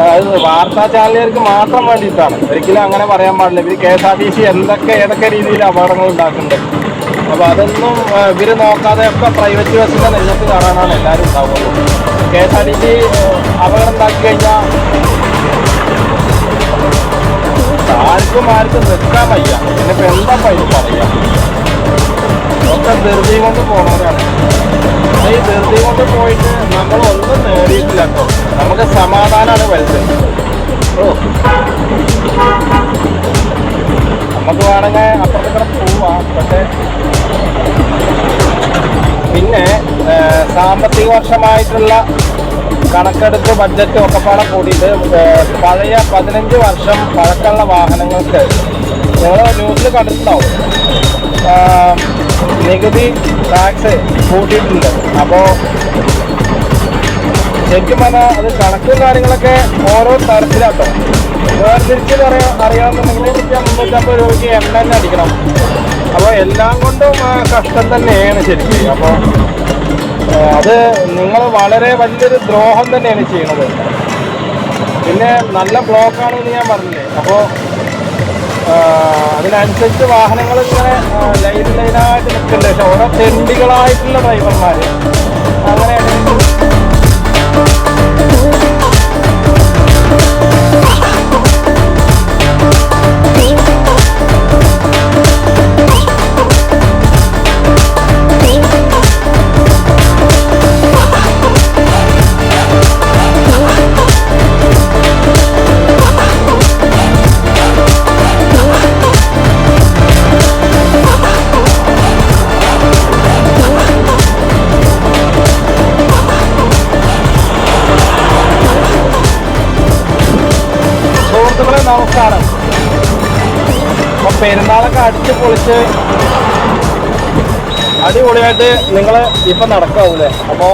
അത് വാർത്താ ചാനലുകാർക്ക് മാത്രം വേണ്ടിയിട്ടാണ്. ഒരിക്കലും അങ്ങനെ പറയാൻ പാടില്ല. ഇവർ K S R T C എന്തൊക്കെ ഏതൊക്കെ രീതിയിൽ അപകടങ്ങൾ ഉണ്ടാക്കുന്നുണ്ട്. അപ്പോൾ അതൊന്നും ഇവർ നോക്കാതെ ഒക്കെ പ്രൈവറ്റ് ബസ്സിന്റെ നെഞ്ഞത്ത് കാണാനാണ് എല്ലാവരും ഉണ്ടാവുന്നത്. K S R T C അപകടം ഉണ്ടാക്കി കഴിഞ്ഞാൽ ആർക്കും ആർക്കും നിൽക്കാൻ വയ്യ. പിന്നെ ഇപ്പം എന്താ പൈസ പറയാ? ഒക്കെ ധൃതി കൊണ്ട് പോണവരാണ്. ഈ ധൃതി കൊണ്ട് പോയിട്ട് നമ്മൾ ഒന്നും നേടിയിട്ടില്ല കേട്ടോ. നമുക്ക് സമാധാനമാണ് വലുത്. ഓ. നമുക്ക് വേണമെങ്കിൽ അപ്പുറത്തേക്കൂടെ പോവാം പക്ഷേ പിന്നെ സാമ്പത്തിക വർഷമായിട്ടുള്ള കണക്കെടുപ്പ് ബഡ്ജറ്റ് ഒക്കെ പാടെ കൂടിയിട്ട് പഴയ പതിനഞ്ച് വർഷം പഴക്കമുള്ള വാഹനങ്ങൾക്ക് ഞങ്ങൾ ന്യൂസിൽ കണ്ടിട്ടുണ്ടാവും. നികുതി ടാക്സ് കൂട്ടിയിട്ടുണ്ട്. അപ്പോൾ ശരിക്കും പറഞ്ഞാൽ അത് കണക്കും കാര്യങ്ങളൊക്കെ ഓരോ തരത്തിലാട്ടോ. വേർതിരിച്ച് അറിയാ അറിയാമെന്നുണ്ടെങ്കിൽ മുന്നൂറ്റമ്പത് രൂപയ്ക്ക് എണ്ണ തന്നെ അടിക്കണം. അപ്പോൾ എല്ലാം കൊണ്ടും കഷ്ടം തന്നെയാണ് ശരിക്കും. അപ്പോൾ അത് നിങ്ങൾ വളരെ വലിയൊരു ദ്രോഹം തന്നെയാണ് ചെയ്യുന്നത് പിന്നെ നല്ല ബ്ലോക്കാണെന്ന് ഞാൻ പറഞ്ഞില്ലേ. അപ്പോൾ അതിനനുസരിച്ച് വാഹനങ്ങൾ ഇങ്ങനെ ലൈൻ ലൈനായിട്ട് നിൽക്കുന്നുണ്ട് പക്ഷെ ഓരോ തെണ്ടികളായിട്ടുള്ള ഡ്രൈവർമാർ പൊളിച്ച് അടിപൊളിയായിട്ട് നിങ്ങൾ ഇപ്പൊ നടക്കാവൂലേ? അപ്പോ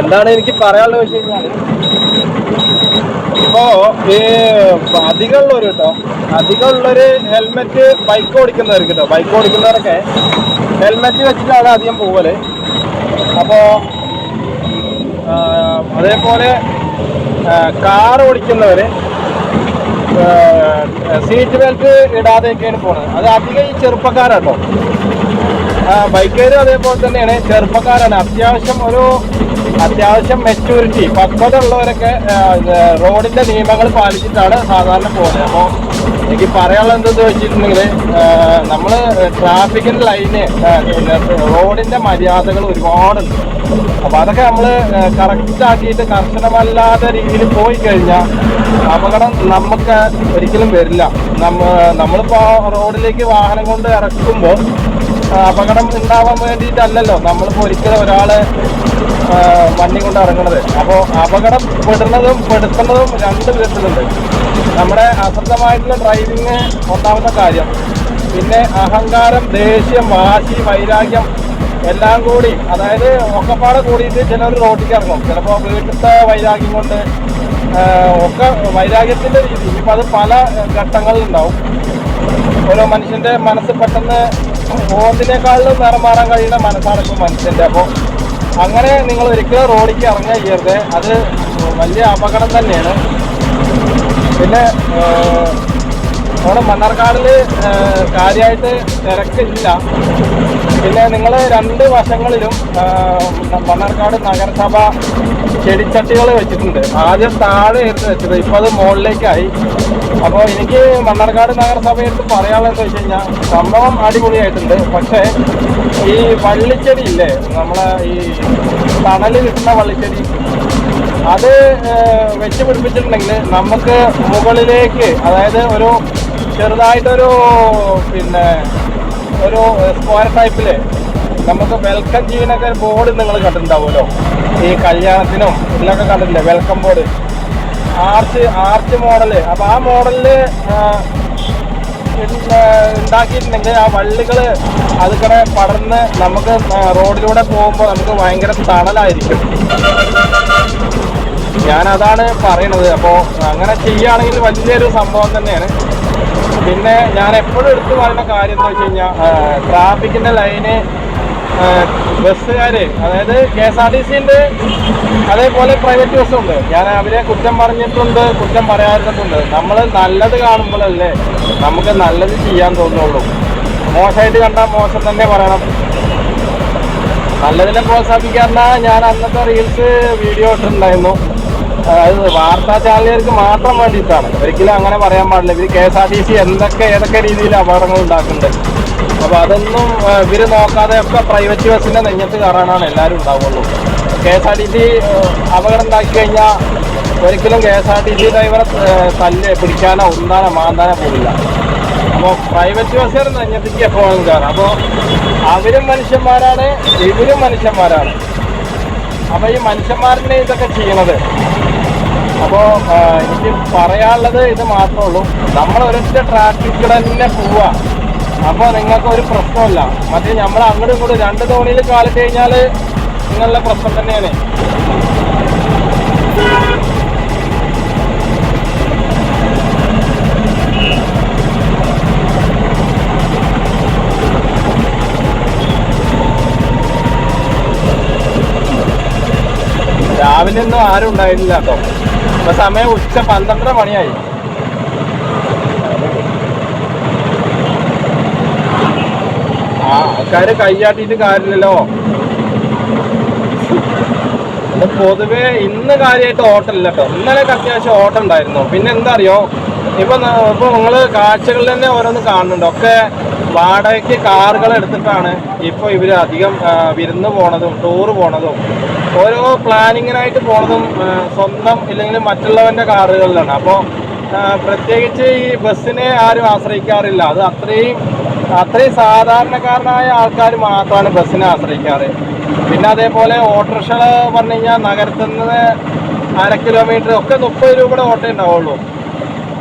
എന്താണ് എനിക്ക് പറയാനുള്ളത് വെച്ച് കഴിഞ്ഞാൽ ഇപ്പോ ഈ അധികമുള്ളവർ കേട്ടോ അധികമുള്ളവര് ഹെൽമെറ്റ് ബൈക്ക് ഓടിക്കുന്നവർക്ക് കേട്ടോ ബൈക്ക് ഓടിക്കുന്നവരൊക്കെ ഹെൽമെറ്റ് വെച്ചിട്ടാണ് അധികം പോവൽ. അപ്പോ അതേപോലെ കാർ ഓടിക്കുന്നവര് സീറ്റ് ബെൽറ്റ് ഇടാതെയൊക്കെയാണ് പോണത്. അത് അധികം ഈ ചെറുപ്പക്കാരാട്ടോ. ബൈക്കേരും അതേപോലെ തന്നെയാണ്. ചെറുപ്പക്കാരാണ്. അത്യാവശ്യം ഒരു അത്യാവശ്യം മെച്യൂരിറ്റി പക്വത ഉള്ളവരൊക്കെ റോഡിന്റെ നിയമങ്ങൾ പാലിച്ചിട്ടാണ് സാധാരണ പോകുന്നത്. അപ്പോൾ എനിക്ക് പറയാനുള്ള എന്തെന്ന് വെച്ചിട്ടുണ്ടെങ്കിൽ നമ്മൾ ട്രാഫിക്കിന്റെ ലൈന് റോഡിന്റെ മര്യാദകൾ ഒരുപാടുണ്ട്. അപ്പൊ അതൊക്കെ നമ്മൾ കറക്റ്റ് ആക്കിയിട്ട് കർശനമല്ലാത്ത രീതിയിൽ പോയി കഴിഞ്ഞാൽ അപകടം നമുക്ക് ഒരിക്കലും വരില്ല. നമ്മ നമ്മളിപ്പോ റോഡിലേക്ക് വാഹനം കൊണ്ട് ഇറക്കുമ്പോൾ അപകടം ഉണ്ടാവാൻ വേണ്ടിയിട്ടല്ലല്ലോ നമ്മളിപ്പോൾ ഒരിക്കലും ഒരാളെ വണ്ടി കൊണ്ട് ഇറങ്ങണത്. അപ്പോൾ അപകടം പെടുന്നതും പെടുത്തുന്നതും രണ്ട് വിധത്തിലുണ്ട്. നമ്മുടെ അശ്രദ്ധമായിട്ടുള്ള ഡ്രൈവിങ് ഒന്നാമത്തെ കാര്യം. പിന്നെ അഹങ്കാരം ദേഷ്യം വാശി വൈരാഗ്യം എല്ലാം കൂടി. അതായത് ഒക്കെപ്പാടെ കൂടിയിട്ട് ചിലർ റോഡിലേക്ക് ഇറങ്ങും. ചിലപ്പോൾ വീട്ടിലത്തെ വൈരാഗ്യം കൊണ്ട് ഒക്കെ വൈരാഗ്യത്തിന്റെ രീതി. ഇപ്പം അത് പല ഘട്ടങ്ങളിലുണ്ടാവും ഓരോ മനുഷ്യന്റെ മനസ്സ് പെട്ടെന്ന് ഓന്നിനേക്കാളിലും നിറം മാറാൻ കഴിയുന്ന മനസ്സാണ് മനുഷ്യന്റെ അപ്പോൾ അങ്ങനെ നിങ്ങൾ ഒരിക്കലും റോഡിലേക്ക് ചെയ്യരുത് അത് വലിയ അപകടം തന്നെയാണ്. പിന്നെ നമ്മുടെ മണ്ണാർക്കാടിൽ കാര്യമായിട്ട് തിരക്കില്ല. പിന്നെ നിങ്ങൾ രണ്ട് വശങ്ങളിലും മണ്ണാർക്കാട് നഗരസഭ ചെടിച്ചട്ടികൾ വെച്ചിട്ടുണ്ട്. ആദ്യം താഴെ എടുത്ത് വെച്ചത്. ഇപ്പോൾ അത് മുകളിലേക്കായി. അപ്പോൾ എനിക്ക് മണ്ണാർക്കാട് നഗരസഭയെടുത്ത് പറയാനുള്ളത് വെച്ച് കഴിഞ്ഞാൽ സംഭവം അടിപൊളിയായിട്ടുണ്ട്. പക്ഷേ ഈ വള്ളിച്ചെടി ഇല്ലേ നമ്മളെ ഈ തണൽ കിട്ടുന്ന വള്ളിച്ചെടി അത് വെച്ച് പിടിപ്പിച്ചിട്ടുണ്ടെങ്കിൽ നമുക്ക് മുകളിലേക്ക് അതായത് ഒരു ചെറുതായിട്ടൊരു പിന്നെ ഒരു സ്ക്വയർ ടൈപ്പിൽ നമുക്ക് വെൽക്കം ചെയ്യുന്നൊക്കെ ബോർഡ് നിങ്ങൾ കണ്ടിട്ടുണ്ടാവുമല്ലോ. ഈ കല്യാണത്തിനും ഇതിലൊക്കെ കണ്ടിട്ടില്ലേ welcome board arch arch model അപ്പോൾ ആ മോഡലിൽ ഉണ്ടാക്കിയിട്ടുണ്ടെങ്കിൽ ആ വള്ളികൾ അതുക്കടെ പടർന്ന് നമുക്ക് റോഡിലൂടെ പോകുമ്പോൾ നമുക്ക് ഭയങ്കര തണലായിരിക്കും. ഞാൻ അതാണ് പറയണത് അപ്പോൾ അങ്ങനെ ചെയ്യുകയാണെങ്കിൽ വലിയൊരു സംഭവം തന്നെയാണ്. പിന്നെ ഞാൻ എപ്പോഴും എടുത്തു പറയുന്ന കാര്യം എന്ന് വെച്ച് കഴിഞ്ഞാൽ ട്രാഫിക്കിന്റെ ലൈന് ബസ്സുകാര് അതായത് കെ എസ് ആർ ടി സിന്റെ അതേപോലെ പ്രൈവറ്റ് ബസ്സുണ്ട്. ഞാൻ അവരെ കുറ്റം പറഞ്ഞിട്ടുണ്ട് കുറ്റം പറയാറുണ്ട് നമ്മൾ നല്ലത് കാണുമ്പോഴല്ലേ നമുക്ക് നല്ലത് ചെയ്യാൻ തോന്നുള്ളൂ. മോശമായിട്ട് കണ്ടാൽ മോശം തന്നെ പറയണം. നല്ലതിനെ പ്രോത്സാഹിപ്പിക്കാറിന ഞാൻ അന്നത്തെ റീൽസ് വീഡിയോ ഇട്ടിട്ടുണ്ടായിരുന്നു. അത് വാർത്താ ചാനലുകാർക്ക് മാത്രം വേണ്ടിയിട്ടാണ്. ഒരിക്കലും അങ്ങനെ പറയാൻ പാടില്ല. ഇവർ K S R T C എന്തൊക്കെ ഏതൊക്കെ രീതിയിൽ അപകടങ്ങൾ ഉണ്ടാക്കുന്നുണ്ട്. അപ്പോൾ അതൊന്നും ഇവർ നോക്കാതെ ഒക്കെ പ്രൈവറ്റ് ബസ്സിന്റെ നെഞ്ഞത്ത് കയറാനാണ് എല്ലാവരും ഉണ്ടാവുള്ളൂ. K S R T C അപകടം ഉണ്ടാക്കി കഴിഞ്ഞാൽ ഒരിക്കലും K S R T C ഡ്രൈവറെ തല്ല് പിടിക്കാനോ ഉണ്ടാനോ മാന്താനോ പോകില്ല അപ്പോൾ പ്രൈവറ്റ് ബസ്സുകാർ നെഞ്ഞത്തേക്ക് എപ്പോഴും കയറാം. അപ്പോൾ അവരും മനുഷ്യന്മാരാണ് ഇവരും മനുഷ്യന്മാരാണ്. അപ്പോൾ ഈ മനുഷ്യന്മാരുടെ ഇതൊക്കെ ചെയ്യണത് അപ്പോൾ എനിക്ക് പറയാനുള്ളത് ഇത് മാത്രമേ ഉള്ളൂ. നമ്മൾ ഒരൊറ്റ ട്രാഫിക്കിൽ തന്നെ പോവുക അപ്പോൾ നിങ്ങൾക്ക് ഒരു പ്രശ്നമില്ല മറ്റേ നമ്മൾ അങ്ങോട്ടും ഇങ്ങോട്ടും രണ്ട് തോണിയിൽ കാലിട്ട് കഴിഞ്ഞാൽ നിങ്ങളുടെ പ്രശ്നം തന്നെയാണ്. രാവിലെ ഒന്നും ആരും ഉണ്ടായിരുന്നില്ല കേട്ടോ. ഇപ്പൊ സമയം ഉച്ച പന്ത്രണ്ടര മണിയായി. ആൾക്കാര് കയ്യാട്ടിട്ട് കാര്യമില്ലല്ലോ. പൊതുവെ ഇന്ന് കാര്യമായിട്ട് ഓട്ടം ഇല്ല കേട്ടോ. ഇന്നലെ അത്യാവശ്യം ഓട്ടം ഉണ്ടായിരുന്നു പിന്നെ എന്താ അറിയോ ഇപ്പൊ ഇപ്പൊ നിങ്ങൾ കാഴ്ചകളിൽ തന്നെ ഓരോന്ന് കാണുന്നുണ്ട്. ഒക്കെ വാടകയ്ക്ക് കാറുകൾ എടുത്തിട്ടാണ് ഇപ്പൊ ഇവർ അധികം വിരുന്ന് പോണതും ടൂറ് പോണതും. ഓരോ പ്ലാനിങ്ങിനായിട്ട് പോണതും സ്വന്തം ഇല്ലെങ്കിൽ മറ്റുള്ളവന്റെ കാറുകളിലാണ്. അപ്പോൾ പ്രത്യേകിച്ച് ഈ ബസ്സിനെ ആരും ആശ്രയിക്കാറില്ല. അത് അത്രയും അത്രയും സാധാരണക്കാരനായ ആൾക്കാർ മാത്രമാണ് ബസ്സിനെ ആശ്രയിക്കാറ്. പിന്നെ അതേപോലെ ഓട്ടോറിക്ഷകൾ പറഞ്ഞു കഴിഞ്ഞാൽ നഗരത്തിൽ നിന്ന് അര കിലോമീറ്റർ ഒക്കെ മുപ്പത് രൂപയുടെ ഓട്ടോ ഉണ്ടാവുള്ളൂ.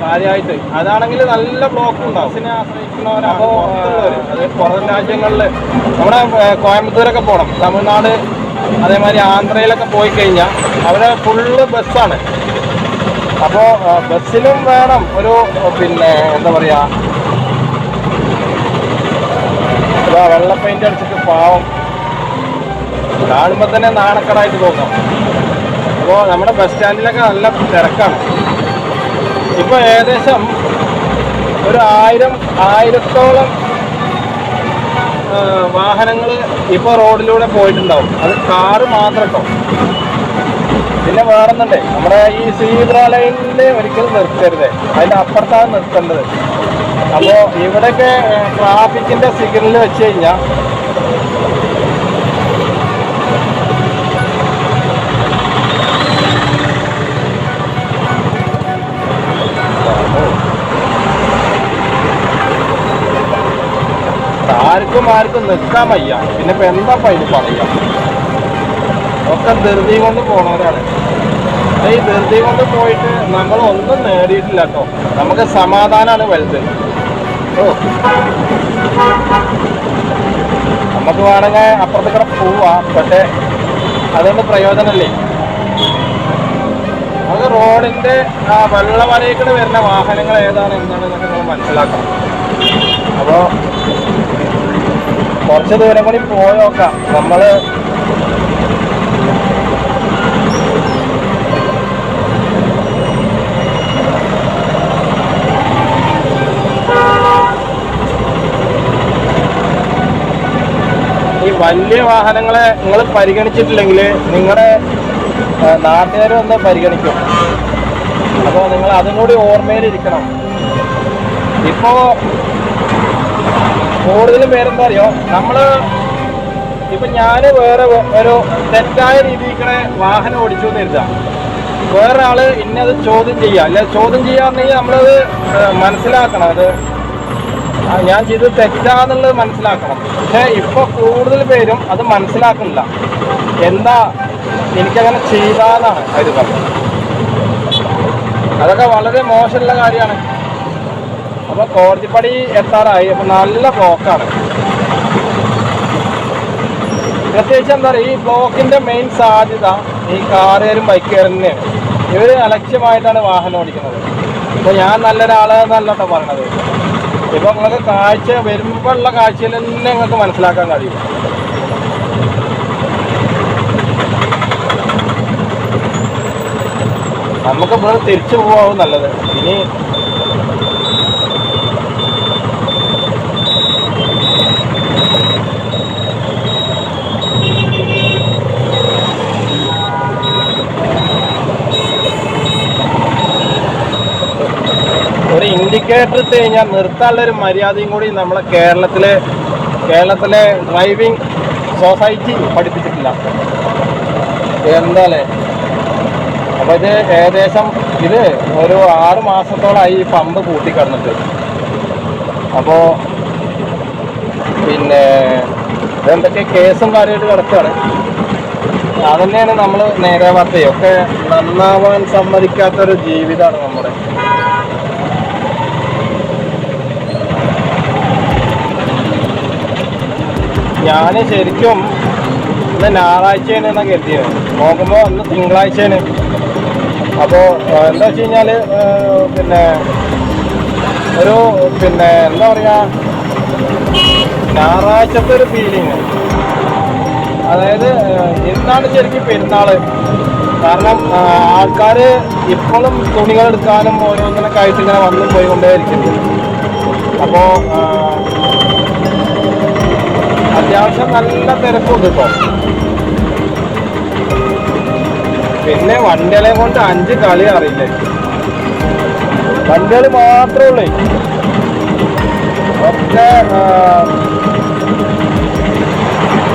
കാര്യമായിട്ട് അതാണെങ്കിൽ നല്ല ബ്ലോക്ക് ഉണ്ടാവും. ബസ്സിനെ ആശ്രയിക്കുന്നവരാണ്. അത് പുറം രാജ്യങ്ങളിൽ നമ്മുടെ കോയമ്പത്തൂരൊക്കെ പോകണം തമിഴ്നാട് അതേമാതിരി ആന്ധ്രയിലൊക്കെ പോയി കഴിഞ്ഞാൽ അവിടെ ഫുള്ള് ബസ്സാണ് അപ്പോൾ ബസ്സിലും വേണം ഒരു പിന്നെ എന്താ പറയുക വെള്ള പെയിന്റ് അടിച്ചിട്ട് പാവം. കാണുമ്പോൾ തന്നെ നാണക്കടായിട്ട് തോന്നാം. അപ്പോൾ നമ്മുടെ ബസ് സ്റ്റാൻഡിലൊക്കെ നല്ല തിരക്കാണ്. ഇപ്പോൾ ഏകദേശം ഒരു ആയിരം ആയിരത്തോളം വാഹനങ്ങൾ ഇപ്പോൾ റോഡിലൂടെ പോയിട്ടുണ്ടാവും. അത് കാറ് മാത്രം പിന്നെ വേറൊന്നുണ്ടേ. നമ്മുടെ ഈ സീബ്ര ലൈനിൽ ഒരിക്കലും നിർത്തരുത്. അതിന്റെ അപ്പുറത്താണ് നിർത്തേണ്ടത്. അപ്പോൾ ഇവിടെയൊക്കെ ട്രാഫിക്കിന്റെ സിഗ്നൽ വെച്ച് കഴിഞ്ഞാൽ ആർക്കും ആർക്കും നിൽക്കാൻ വയ്യ. പിന്നെ ഇപ്പൊ എന്താ അതിന് പറയുക ഒക്കെ ധൃതി കൊണ്ട് പോണവരാണ്. ഈ ധൃതി കൊണ്ട് പോയിട്ട് നമ്മൾ ഒന്നും നേടിയിട്ടില്ല കേട്ടോ നമുക്ക് സമാധാനമാണ് വലുത്. ഓ. നമുക്ക് വേണമെങ്കിൽ അപ്പുറത്തേക്ക് പോവാ. പക്ഷേ അതുകൊണ്ട് പ്രയോജനമല്ലേ? നമുക്ക് റോഡിന്റെ ആ വെള്ളവരയിക്കൂടെ വരുന്ന വാഹനങ്ങൾ ഏതാണ് എന്നാണ് നമ്മൾ മനസ്സിലാക്കണം. അപ്പോൾ കുറച്ച് ദൂരം കൂടി പോയി നോക്കാം. നമ്മൾ ഈ വലിയ വാഹനങ്ങളെ നിങ്ങൾ പരിഗണിച്ചിട്ടില്ലെങ്കിൽ നിങ്ങളുടെ നാട്ടുകാരും ഒന്ന് പരിഗണിക്കും. അപ്പോൾ നിങ്ങൾ അതും കൂടി ഓർമ്മയിലിരിക്കണം. ഇപ്പോൾ കൂടുതലും പേരെന്താ അറിയോ നമ്മൾ ഇപ്പൊ ഞാൻ വേറെ ഒരു തെറ്റായ രീതിയിൽ കൂടെ വാഹനം ഓടിച്ചു എന്ന് വേറെ ആൾ ഇന്നത് ചോദ്യം ചെയ്യുക അല്ലെ ചോദ്യം ചെയ്യാന്നുണ്ടെങ്കിൽ നമ്മളത് മനസ്സിലാക്കണം. അത് ഞാൻ ചെയ്തത് തെറ്റാന്നുള്ളത് മനസ്സിലാക്കണം. പക്ഷെ ഇപ്പൊ കൂടുതൽ പേരും അത് മനസ്സിലാക്കുന്നില്ല. എന്താ എനിക്കങ്ങനെ ചെയ്താന്നാണ് അവർ പറഞ്ഞത്. അതൊക്കെ വളരെ മോശമുള്ള കാര്യമാണ്. അപ്പോൾ കോടതിപ്പടി എത്താറായി. അപ്പൊ നല്ല ബ്ലോക്കാണ്. പ്രത്യേകിച്ച് എന്താ പറയുക ഈ ബ്ലോക്കിന്റെ മെയിൻ സാധ്യത ഈ കാറുകാരും ബൈക്കുകാരും തന്നെയാണ്. ഇവർ അലക്ഷ്യമായിട്ടാണ് വാഹനം ഓടിക്കുന്നത്. അപ്പൊ ഞാൻ നല്ലൊരാളെന്നല്ല കേട്ടോ പറയണത്. ഇപ്പോൾ നിങ്ങൾക്ക് കാഴ്ച വരുമ്പോഴുള്ള കാഴ്ചയിൽ തന്നെ നിങ്ങൾക്ക് മനസ്സിലാക്കാൻ കഴിയും. നമുക്ക് ഇവിടെ തിരിച്ചു പോകാവും നല്ലത്. ഇനി ഇൻഡിക്കേറ്റർ ഇട്ട് കഴിഞ്ഞാൽ നിർത്താനുള്ള ഒരു മര്യാദയും കൂടി നമ്മളെ കേരളത്തിലെ കേരളത്തിലെ ഡ്രൈവിംഗ് സൊസൈറ്റി പഠിപ്പിച്ചിട്ടില്ല. എന്താല്ലേ? അപ്പോൾ ഇത് ഏകദേശം ഇത് ഒരു ആറ് മാസത്തോളായി ഈ പമ്പ് പൂട്ടി കിടന്നിട്ട് അപ്പോൾ പിന്നെ എന്തൊക്കെ കേസും കാര്യമായിട്ട് കിടക്കുകയാണ് അതന്നെയാണ് നമ്മൾ നേരെ വാർത്തയൊക്കെ നന്നാവാൻ സമ്മതിക്കാത്തൊരു ജീവിതമാണ് നമ്മുടെ ഞാൻ ശരിക്കും ഇന്ന് ഞായറാഴ്ചയാണ് എന്നാ കരുതിയത്. നോക്കുമ്പോൾ അന്ന് തിങ്കളാഴ്ചയാണ്. അപ്പോൾ എന്താ വെച്ച് കഴിഞ്ഞാൽ പിന്നെ ഒരു പിന്നെ എന്താ പറയുക ഞായറാഴ്ചത്തെ ഒരു ഫീലിങ് അതായത് എന്നാണ് ശരിക്കും പെരുന്നാൾ കാരണം ആൾക്കാർ ഇപ്പോഴും തുണികൾ എടുക്കാനും ഓരോന്നിനൊക്കെ ആയിട്ട് ഇങ്ങനെ വന്നും പോയിക്കൊണ്ടേയിരിക്കുന്നു. അപ്പോൾ അത്യാവശ്യം നല്ല തിരക്കുണ്ട് കേട്ടോ പിന്നെ വണ്ടികളെ കൊണ്ട് അഞ്ച് കളി അറിയില്ലേ? വണ്ടികൾ മാത്രമേ ഉള്ളേ. ഒക്കെ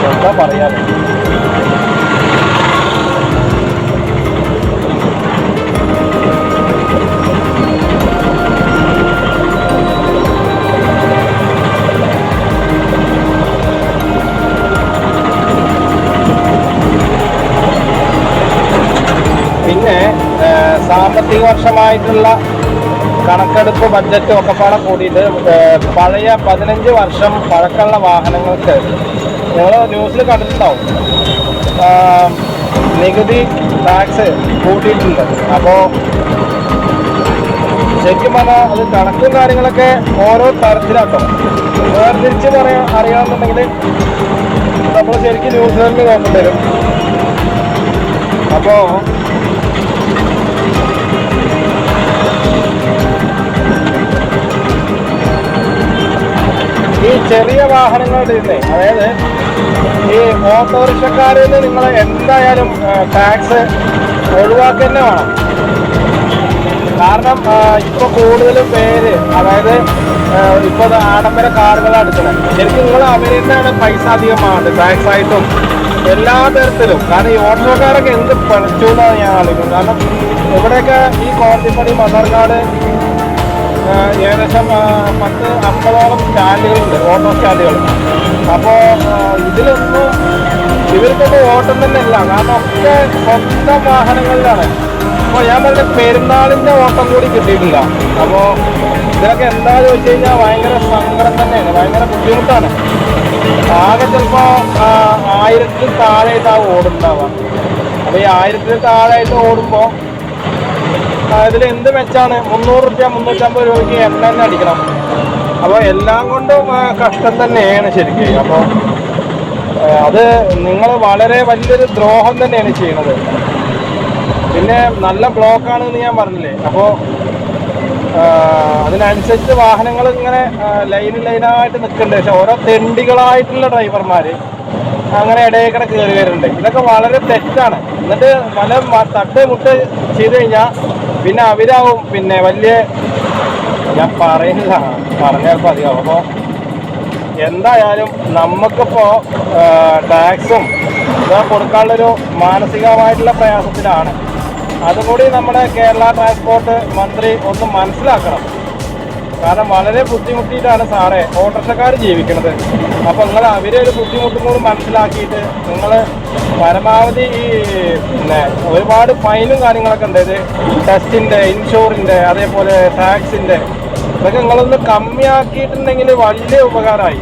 എന്താ പറയാ? സാമ്പത്തിക വർഷമായിട്ടുള്ള കണക്കെടുപ്പ് ബഡ്ജറ്റ് ഒക്കെ പാടെ കൂടിയിട്ട് പഴയ പതിനഞ്ച് വർഷം പഴക്കമുള്ള വാഹനങ്ങൾക്ക് നിങ്ങൾ ന്യൂസിൽ കണ്ടിട്ടുണ്ടാവും. നികുതി ടാക്സ് കൂട്ടിയിട്ടുണ്ട്. അപ്പോൾ ശരിക്കും പറഞ്ഞാൽ അത് കണക്കും കാര്യങ്ങളൊക്കെ ഓരോ തരത്തിലാട്ടോ. വേർതിരിച്ച് പറയാൻ അറിയാമെന്നുണ്ടെങ്കിൽ നമ്മൾ ശരിക്കും ന്യൂസിലൻഡ് നോക്കേണ്ടി വരും. അപ്പോൾ ഈ ചെറിയ വാഹനങ്ങളുടെ ഇന്ന് അതായത് ഈ ഓട്ടോറിക്ഷക്കാരിൽ നിങ്ങൾ എന്തായാലും ടാക്സ് ഒഴിവാക്കി തന്നെ വേണം. കാരണം ഇപ്പോൾ കൂടുതലും പേര് അതായത് ഇപ്പോൾ ആഡംബര കാറുകളാണ് എടുക്കുന്നത് ശരിക്കും നിങ്ങൾ അവരിൽ നിന്നാണ് പൈസ അധികമാണ് ടാക്സ് ആയിട്ടും എല്ലാ തരത്തിലും. കാരണം ഈ ഓട്ടോക്കാരൊക്കെ എന്ത് പഠിച്ചു എന്നാണ് ഞാൻ ആലോചിക്കുന്നത്. കാരണം ഇവിടെയൊക്കെ ഈ കോട്ടപ്പടി മണ്ണാർക്കാട് ആ, ഏകദേശം പത്ത് അമ്പതോളം സ്റ്റാൻഡുകളുണ്ട് ഓട്ടോ സ്റ്റാൻഡുകൾ. അപ്പോൾ ഇതിലൊന്നും ഇവർക്കൊന്നും ഓട്ടം തന്നെ ഇല്ല കാരണം ഒക്കെ സ്വന്തം വാഹനങ്ങളിലാണ്. അപ്പോൾ ഞാൻ പറഞ്ഞ പെരുന്നാളിന്റെ ഓട്ടം കൂടി കിട്ടിയിട്ടില്ല. അപ്പോൾ ഇതൊക്കെ എന്താ ചോദിച്ചു കഴിഞ്ഞാൽ ഭയങ്കര സങ്കടം തന്നെയാണ് ഭയങ്കര ബുദ്ധിമുട്ടാണ്. ആകെ ചിലപ്പോൾ ആയിരത്തിൽ താഴെയായിട്ടാവും ഓടുണ്ടാവുക. അപ്പോൾ ഈ ആയിരത്തിൽ താഴെയായിട്ട് ഓടുമ്പോൾ ഇതിൽ എന്ത് മെച്ചാണ്? മുന്നൂറ് റുപ്യ മുന്നൂറ്റമ്പത് രൂപയ്ക്ക് എണ്ണ അടിക്കണം. അപ്പോൾ എല്ലാം കൊണ്ടും കഷ്ടം തന്നെയാണ് ശരിക്കും. അപ്പോൾ അത് നിങ്ങൾ വളരെ വലിയൊരു ദ്രോഹം തന്നെയാണ് ചെയ്യുന്നത്. പിന്നെ നല്ല ബ്ലോക്കാണെന്ന് ഞാൻ പറഞ്ഞില്ലേ? അപ്പോൾ അതിനനുസരിച്ച് വാഹനങ്ങൾ ഇങ്ങനെ ലൈൻ ലൈനായിട്ട് നിൽക്കുന്നുണ്ട്. പക്ഷെ ഓരോ തെണ്ടികളായിട്ടുള്ള ഡ്രൈവർമാർ അങ്ങനെ ഇടയിൽക്കടെ കയറി വരുന്നുണ്ട് ഇതൊക്കെ വളരെ തെറ്റാണ്. എന്നിട്ട് പല തട്ട് മുട്ട് ചെയ്ത് കഴിഞ്ഞാൽ പിന്നെ അവരാവും പിന്നെ വലിയ ഞാൻ പറയുന്നില്ല പറഞ്ഞാൽ അധികം അപ്പോൾ എന്തായാലും നമുക്കിപ്പോൾ ടാക്സും ഇതാ കൊടുക്കാനുള്ളൊരു മാനസികമായിട്ടുള്ള പ്രയാസത്തിലാണ്. അതുകൂടി നമ്മുടെ കേരള ട്രാൻസ്പോർട്ട് മന്ത്രി ഒന്ന് മനസ്സിലാക്കണം. കാരണം വളരെ ബുദ്ധിമുട്ടിയിട്ടാണ് സാറേ ഓട്ടോറിക്ഷക്കാർ ജീവിക്കുന്നത്. അപ്പോൾ നിങ്ങൾ അവരെ ഒരു ബുദ്ധിമുട്ടും കൂടി മനസ്സിലാക്കിയിട്ട് നിങ്ങൾ പരമാവധി ഈ പിന്നെ ഒരുപാട് ഫൈനും കാര്യങ്ങളൊക്കെ ഉണ്ട്. ഇത് ടെസ്റ്റിന്റെ ഇൻഷൂറിന്റെ അതേപോലെ ടാക്സിന്റെ. ഇതൊക്കെ നിങ്ങളൊന്ന് കമ്മിയാക്കിയിട്ടുണ്ടെങ്കിൽ വലിയ ഉപകാരമായി.